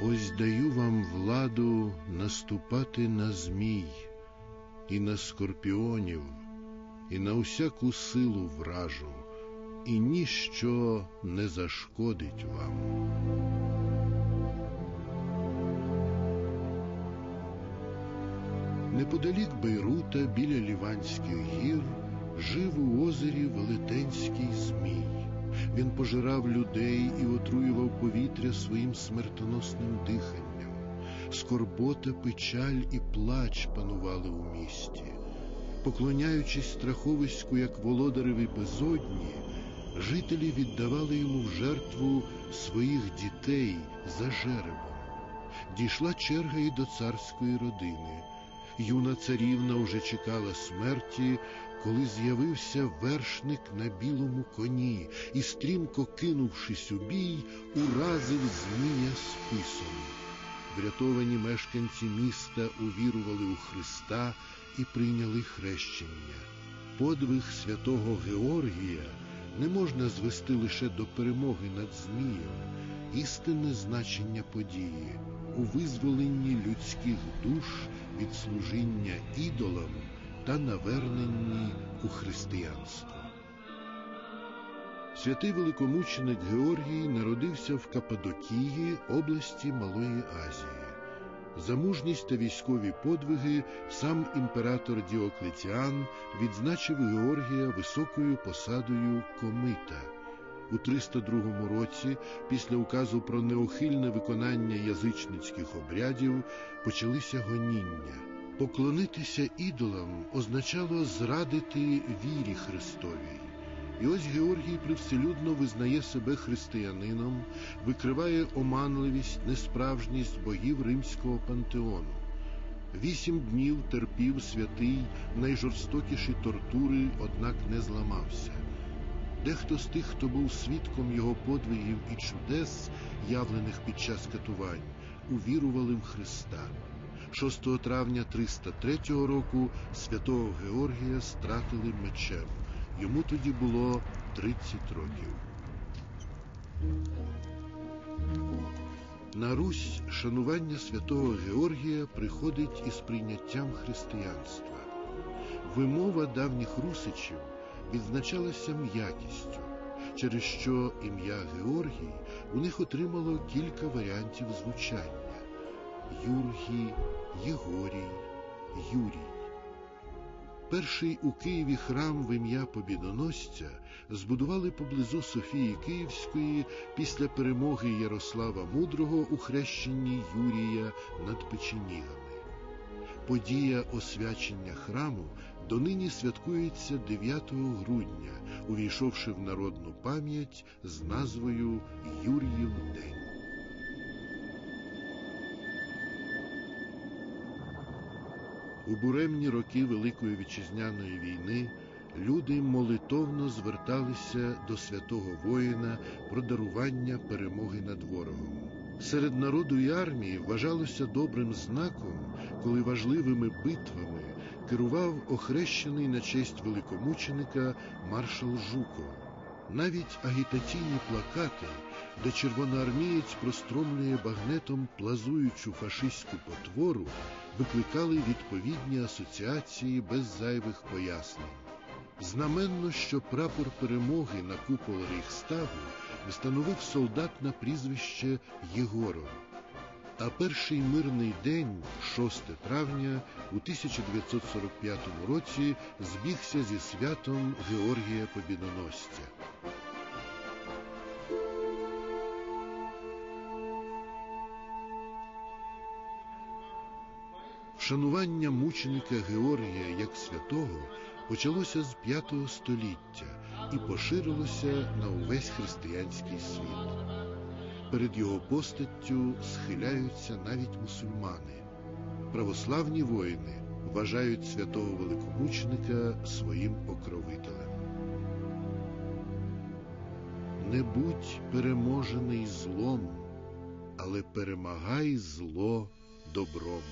Ось даю вам владу наступати на змій, і на скорпіонів, і на усяку силу вражу, і ніщо не зашкодить вам. Неподалік Бейрута біля Ліванських гір жив у озері Велетенський Змій. Він пожирав людей і отруював повітря своїм смертоносним диханням. Скорбота, печаль і плач панували у місті. Поклоняючись страховиську, як володареві безодні, жителі віддавали йому в жертву своїх дітей за жеребом. Дійшла черга і до царської родини. Юна царівна уже чекала смерті, коли з'явився вершник на білому коні і, стрімко кинувшись у бій, уразив Змія списом. Врятовані мешканці міста увірували у Христа і прийняли хрещення. Подвиг святого Георгія не можна звести лише до перемоги над Змієм, істинне значення події у визволенні людських душ від служіння ідолам та наверненні у християнство. Святий великомученик Георгій народився в Кападокії, області Малої Азії. За мужність та військові подвиги сам імператор Діоклетіан відзначив Георгія високою посадою комита. У 302 році, після указу про неухильне виконання язичницьких обрядів, почалися гоніння. Поклонитися ідолам означало зрадити вірі Христовій. І ось Георгій привселюдно визнає себе християнином, викриває оманливість, несправжність богів римського пантеону. Вісім днів терпів святий найжорстокіші тортури, однак не зламався. Дехто з тих, хто був свідком його подвигів і чудес, явлених під час катувань, увірували в Христа. 6 травня 303 року святого Георгія стратили мечем. Йому тоді було 30 років. На Русь шанування святого Георгія приходить із прийняттям християнства. Вимова давніх русичів відзначалася м'якістю, через що ім'я Георгій у них отримало кілька варіантів звучання Юргій, Єгорій, Юрій. Перший у Києві храм в ім'я Побідоносця збудували поблизу Софії Київської після перемоги Ярослава Мудрого у хрещенні Юрія над печенігами. Подія освячення храму донині святкується 9 грудня, увійшовши в народну пам'ять з назвою Юріїв День. У буремні роки Великої вітчизняної війни люди молитовно зверталися до святого воїна про дарування перемоги над ворогом. Серед народу і армії вважалося добрим знаком, коли важливими битвами керував охрещений на честь великомученика маршал Жуков. Навіть агітаційні плакати, де червоноармієць простромлює багнетом плазуючу фашистську потвору, викликали відповідні асоціації без зайвих пояснень. Знаменно, що прапор перемоги на купол Рейхстагу встановив солдат на прізвище Єгоров. А перший мирний день, 6 травня, у 1945 році збігся зі святом Георгія Побідоносця. Шанування мученика Георгія як святого почалося з V століття і поширилося на увесь християнський світ. Перед його постаттю схиляються навіть мусульмани. Православні воїни вважають святого великомученика своїм покровителем. Не будь переможений злом, але перемагай зло добром.